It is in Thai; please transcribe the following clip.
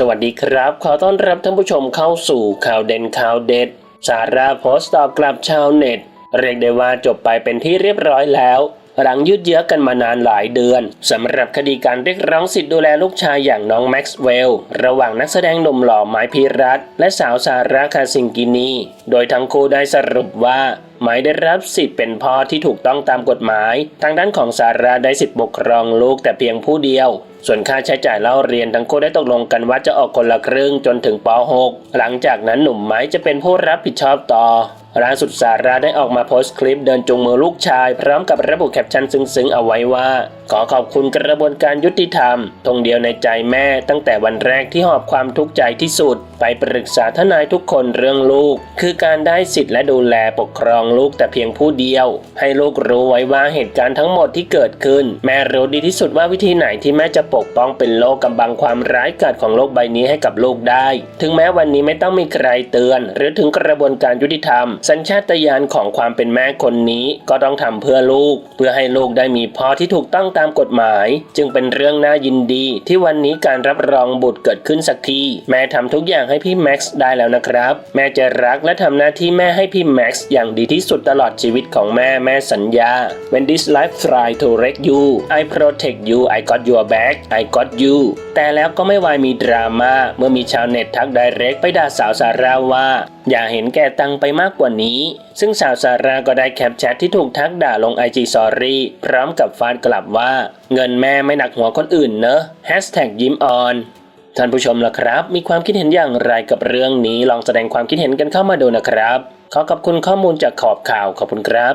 สวัสดีครับ ขอต้อนรับท่านผู้ชมเข้าสู่ข่าวเด่นข่าวเด็ด สาราโพสต์ตอบกลับชาวเน็ต เรียกได้ว่าจบไปเป็นที่เรียบร้อยแล้ว หลังยืดเยื้อกันมานานหลายเดือนสำหรับคดีการเรียกร้องสิทธิ์ดูแลลูกชายอย่างน้องแม็กซ์เวลล์ระหว่างนักแสดงหนุ่มหล่อไม้พิรัตและสาวซาร่าคาซิงกินี โดยทั้งคู่ได้สรุปว่าหมายได้รับสิทธิ์เป็นพ่อที่ถูกต้องตามกฎหมาย ทางด้านของซาร่าได้สิทธิ์ปกครองลูกแต่เพียงผู้เดียวส่วนค่าใช้จ่ายเล่าเรียนทั้งคู่ได้ตกลงกันว่าจะออกคนละครึ่งจนถึงป .6 หลังจากนั้นหนุ่มไม้จะเป็นผู้รับผิดชอบต่อล่าสุดซาราได้ออกมาโพสต์คลิปเดินจูงมือลูกชาย พร้อมกับระบุแคปชั่นซึ้งๆเอาไว้ว่า ขอขอบคุณกระบวนการยุติธรรมทงเดียวในใจแม่ตั้งแต่วันแรกที่หอบความทุกข์ใจที่สุด ไปปรึกษาทนายทุกคนเรื่องลูก คือการได้สิทธิ์และดูแลปกครองลูกแต่เพียงผู้เดียว ให้ลูกรู้ไว้ว่าเหตุการณ์ทั้งหมดที่เกิดขึ้น แม่รู้ดีที่สุดว่าวิธีไหนที่แม่จะปกป้องเป็นโลกกำบังความร้ายกาจของโลกใบนี้ให้กับลูกได้ ถึงแม้วันนี้ไม่ต้องมีใครเตือน หรือถึงกระบวนการยุติธรรม สัญชาตญาณของความเป็นแม่คนนี้ก็ต้องทำเพื่อลูก เพื่อให้ลูกได้มีพ่อที่ถูกต้องตามกฎหมาย จึงเป็นเรื่องน่ายินดี ที่วันนี้การรับรองบุตรเกิดขึ้นสักทีแม่ทำทุกอย่างให้พี่แม็กซ์ได้แล้วนะครับ แม่จะรักและทำหน้าที่แม่ให้พี่แม็กซ์อย่างดีที่สุดตลอดชีวิตของแม่แม่สัญญา When this life try to wreck you I protect you I got your back I got you แต่แล้วก็ไม่วายมีดราม่าเมื่อมีชาวเน็ตทักไดเรกไปด่าสาวซาร่าว่า อย่าเห็นแก่ตังไปมากกว่านี้ ซึ่งสาวซาร่าก็ได้แคปแชทที่ถูกทักด่าลง IG Story พร้อมกับฟาดกลับว่า เงินแม่ไม่หนักหัวคนอื่นเนอะ Hashtag ยิ้มออนท่านผู้ชมล่ะครับ มีความคิดเห็นอย่างไรกับเรื่องนี้ลองแสดงความคิดเห็นกันเข้ามาดูนะครับ ขอขอบคุณข้อมูลจากขอบข่าวขอบคุณครับ